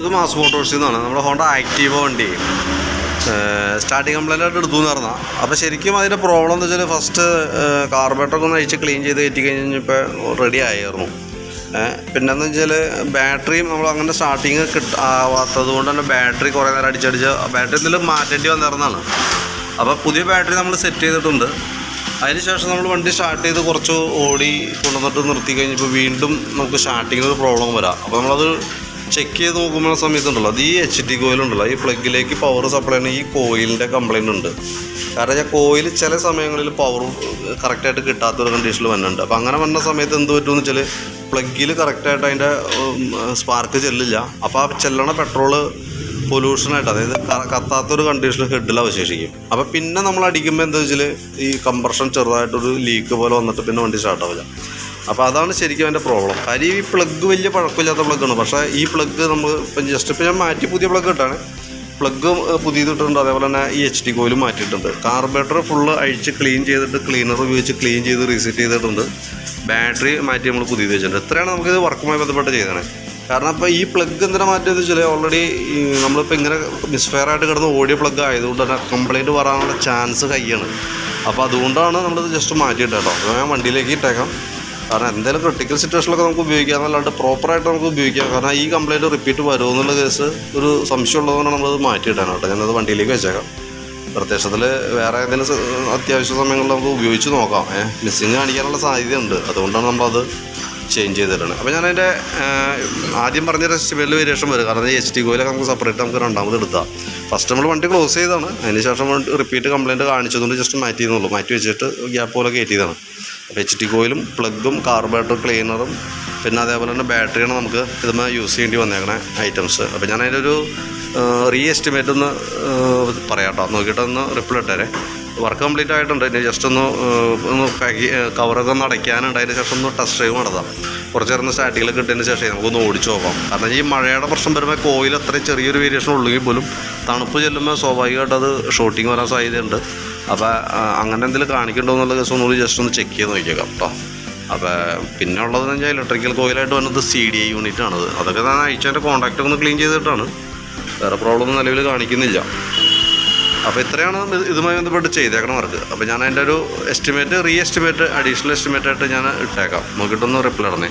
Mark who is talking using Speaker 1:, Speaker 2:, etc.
Speaker 1: ഇത് മാസ് മോട്ടോഴ്സിൽ നിന്നാണ് നമ്മുടെ ഹോണ്ട ആക്റ്റീവ വണ്ടി. സ്റ്റാർട്ടിങ് കംപ്ലൈന്റ് ആയിട്ട് എടുത്തു എന്ന് പറഞ്ഞാൽ അപ്പോൾ ശരിക്കും അതിന്റെ പ്രോബ്ലം എന്ന് വെച്ചാൽ ഫസ്റ്റ് കാർബറേറ്ററൊക്കെ ഒന്ന് അഴിച്ച് ക്ലീൻ ചെയ്ത് കയറ്റി കഴിഞ്ഞപ്പോൾ റെഡി ആയിരുന്നു. പിന്നെന്ന് വെച്ചാൽ ബാറ്ററിയും നമ്മൾ അങ്ങനെ സ്റ്റാർട്ടിങ് കിട്ട ആവാത്തത് കൊണ്ട് തന്നെ ബാറ്ററി കുറേ നേരം അടിച്ചടിച്ച് ബാറ്ററി എന്തെങ്കിലും മാറ്റേണ്ടി വന്നിരുന്നതാണ്. അപ്പോൾ പുതിയ ബാറ്ററി നമ്മൾ സെറ്റ് ചെയ്തിട്ടുണ്ട്. അതിനുശേഷം നമ്മൾ വണ്ടി സ്റ്റാർട്ട് ചെയ്ത് കുറച്ച് ഓടി കൊണ്ടുവന്നിട്ട് നിർത്തി കഴിഞ്ഞപ്പോൾ വീണ്ടും നമുക്ക് സ്റ്റാർട്ടിങ്ങിൽ ഒരു പ്രോബ്ലം വരാം. അപ്പോൾ നമ്മളത് ചെക്ക് ചെയ്ത് നോക്കുമ്പോൾ സമയത്തുണ്ടല്ലോ. അത് ഈ എച്ച് ഡി കോയിലുണ്ടല്ലോ ഈ പ്ലഗിലേക്ക് പവർ സപ്ലൈ ചെയ്യുന്ന ഈ കോയിലിന്റെ കംപ്ലൈന്റ് ഉണ്ട്. കാരണം ഞാൻ കോയിൽ ചില സമയങ്ങളിൽ പവർ കറക്റ്റായിട്ട് കിട്ടാത്തൊരു കണ്ടീഷനിൽ വന്നിട്ടുണ്ട്. അപ്പോൾ അങ്ങനെ വന്ന സമയത്ത് എന്ത് പറ്റുമെന്ന് വെച്ചാൽ പ്ലഗിൽ കറക്റ്റായിട്ട് അതിന്റെ സ്പാർക്ക് ചെല്ലില്ല. അപ്പോൾ ആ ചെല്ലണ പെട്രോൾ പൊല്യൂഷനായിട്ട് അതായത് കത്താത്തൊരു കണ്ടീഷനിൽ ഹെഡിൽ അവശേഷിക്കും. അപ്പോൾ പിന്നെ നമ്മൾ അടിക്കുമ്പോൾ എന്താ വെച്ചാൽ ഈ കംപ്രഷൻ ചെറുതായിട്ടൊരു ലീക്ക് പോലെ വന്നിട്ട് പിന്നെ വണ്ടി സ്റ്റാർട്ട് ആവില്ല. അപ്പോൾ അതാണ് ശരിക്കും അതിന്റെ പ്രോബ്ലം കാര്യം ഈ പ്ലഗ് വലിയ പഴക്കമില്ലാത്ത പ്ലഗ്ഗാണ് പക്ഷേ ഈ പ്ലഗ് നമ്മൾ ഇപ്പം ജസ്റ്റ് ഇപ്പം ഞാൻ മാറ്റി പുതിയ പ്ലഗ് ഇട്ടാണ്. പ്ലഗ് പുതിയത് ഇട്ടിട്ടുണ്ട്. അതേപോലെ തന്നെ ഈ എച്ച് ഡി കോയിലും മാറ്റിയിട്ടുണ്ട്. കാർബറേറ്റർ ഫുള്ള് അഴിച്ച് ക്ലീൻ ചെയ്തിട്ട് ക്ലീനർ ഉപയോഗിച്ച് ക്ലീൻ ചെയ്ത് റീസെറ്റ് ചെയ്തിട്ടുണ്ട്. ബാറ്ററി മാറ്റി നമ്മൾ പുതിയത് വെച്ചിട്ടുണ്ട്. ഇത്രയാണ് നമുക്കിത് വർക്കുമായി ബന്ധപ്പെട്ട് ചെയ്തത് കാരണം ഇപ്പോൾ ഈ പ്ലഗ് എന്തിനാ മാറ്റിയെന്ന് വെച്ചാൽ ഓൾറെഡി നമ്മളിപ്പോൾ ഇങ്ങനെ മിസ്ഫയർ ആയിട്ട് കിടന്ന് ഓടിയ പ്ലഗ് ആയതുകൊണ്ട് തന്നെ കംപ്ലയിന്റ് വരാനുള്ള ചാൻസ് കയ്യാണ്. അപ്പോൾ അതുകൊണ്ടാണ് നമ്മളിത് ജസ്റ്റ് മാറ്റിയിട്ടോ ഞാൻ വണ്ടിയിലേക്ക് ഇട്ടേക്കാം. കാരണം എന്തെങ്കിലും ക്രിട്ടിക്കൽ സിറ്റുവേഷനിലൊക്കെ നമുക്ക് ഉപയോഗിക്കാം എന്നല്ലാണ്ട് പ്രോപ്പറായിട്ട് നമുക്ക് ഉപയോഗിക്കാം. കാരണം ഈ കംപ്ലൈന്റ് റിപ്പീറ്റ് വരുമോ എന്നുള്ള കേസ് ഒരു സംശയം ഉള്ളതുകൊണ്ടാണ് നമ്മളത് മാറ്റിയിട്ടാണ് കേട്ടോ. ഞാനത് വണ്ടിയിലേക്ക് വെച്ചേക്കാം. പ്രത്യക്ഷത്തിൽ വേറെ ഏതെങ്കിലും അത്യാവശ്യ സമയങ്ങളിൽ നമുക്ക് ഉപയോഗിച്ച് നോക്കാം. ഏഹ് മിസ്സിങ് കാണിക്കാനുള്ള സാധ്യതയുണ്ട്. അതുകൊണ്ടാണ് നമ്മളത് ചേഞ്ച് ചെയ്തിട്ടുണ്ട് അപ്പോൾ ഞാൻ അതിന്റെ ആദ്യം പറഞ്ഞ എസ്റ്റിമേറ്റിൽ വേരിയേഷൻ വരും. കാരണം എച്ച് ടി കോയിലൊക്കെ നമുക്ക് സെപ്പറേറ്റ് നമുക്ക് രണ്ടാമത് എടുത്താം ഫസ്റ്റ് നമ്മൾ വണ്ടി ക്ലോസ് ചെയ്താണ് അതിന് ശേഷം റിപ്പീറ്റ് കംപ്ലയിന്റ് കാണിച്ചതുകൊണ്ട് ജസ്റ്റ് മാറ്റി ചെയ്യുന്നുള്ളൂ മാറ്റി വെച്ചിട്ട് ഗ്യാപ്പ് പോലെ കയറ്റിയതാണ്. എച്ച് ടി കോയിലും പ്ലഗും കാർബറേറ്റർ ക്ലീനറും പിന്നെ അതേപോലെ തന്നെ ബാറ്ററിയാണ് നമുക്ക് ഇതുമ്മ യൂസ് ചെയ്യേണ്ടി വന്നേക്കണ ഐറ്റംസ് അപ്പോൾ ഞാൻ അതിന്റെ ഒരു റീ എസ്റ്റിമേറ്റ് ഒന്ന് പറയാം കേട്ടോ നോക്കിയിട്ട് ഒന്ന് റിപ്ലൈ ഇട്ടേരെ. വർക്ക് കംപ്ലീറ്റ് ആയിട്ടുണ്ട്. ഇനി ജസ്റ്റ് ഒന്ന് ഒന്ന് കവറൊക്കെ ഒന്ന് അടയ്ക്കാനുണ്ട്. അതിന് ശേഷം ഒന്ന് ടെസ്റ്റ് ഡ്രൈവ് നടത്താം. കുറച്ച് നേരം സ്റ്റാർട്ടിങ്ങിൽ കിട്ടിയതിന് ശേഷം നമുക്കൊന്ന് ഓടിച്ചു നോക്കാം. കാരണം ഈ മഴയുടെ പ്രശ്നം വരുമ്പോൾ കോയിൽ അത്രയും ചെറിയൊരു വേരിയേഷൻ ഉള്ളെങ്കിൽ പോലും തണുപ്പ് ചെല്ലുമ്പോൾ സ്വാഭാവികമായിട്ട് അത് ഷോട്ടിങ് വരാൻ സാധ്യതയുണ്ട്. അപ്പോൾ അങ്ങനെ എന്തെങ്കിലും കാണിക്കണ്ടോ എന്നുള്ള കേസ് ഒന്നുകൂടി ജസ്റ്റ് ഒന്ന് ചെക്ക് ചെയ്ത് നോക്കിയേക്കാം കേട്ടോ അപ്പോൾ പിന്നെ ഉള്ളതെന്ന് വെച്ചാൽ ഇലക്ട്രിക്കൽ കോയിലായിട്ട് വന്നത് സി ഡി ഐ യൂണിറ്റ് ആണത്. അതൊക്കെ ഞാൻ അയച്ചതിന്റെ കോൺടാക്റ്റ് ഒന്ന് ക്ലീൻ ചെയ്തിട്ടാണ്. വേറെ പ്രോബ്ലം നിലവിൽ കാണിക്കുന്നില്ല. അപ്പോൾ ഇത്രയാണ് ഇതുമായി ബന്ധപ്പെട്ട് ചെയ്തേക്കണം വർക്ക്. അപ്പോൾ ഞാൻ അതിന്റെ ഒരു estimate re estimate additional estimate ആയിട്ട് ഞാൻ ഇട്ടേക്കാം. നോക്കിയിട്ടൊന്ന് റിപ്ലൈ ഇടണേ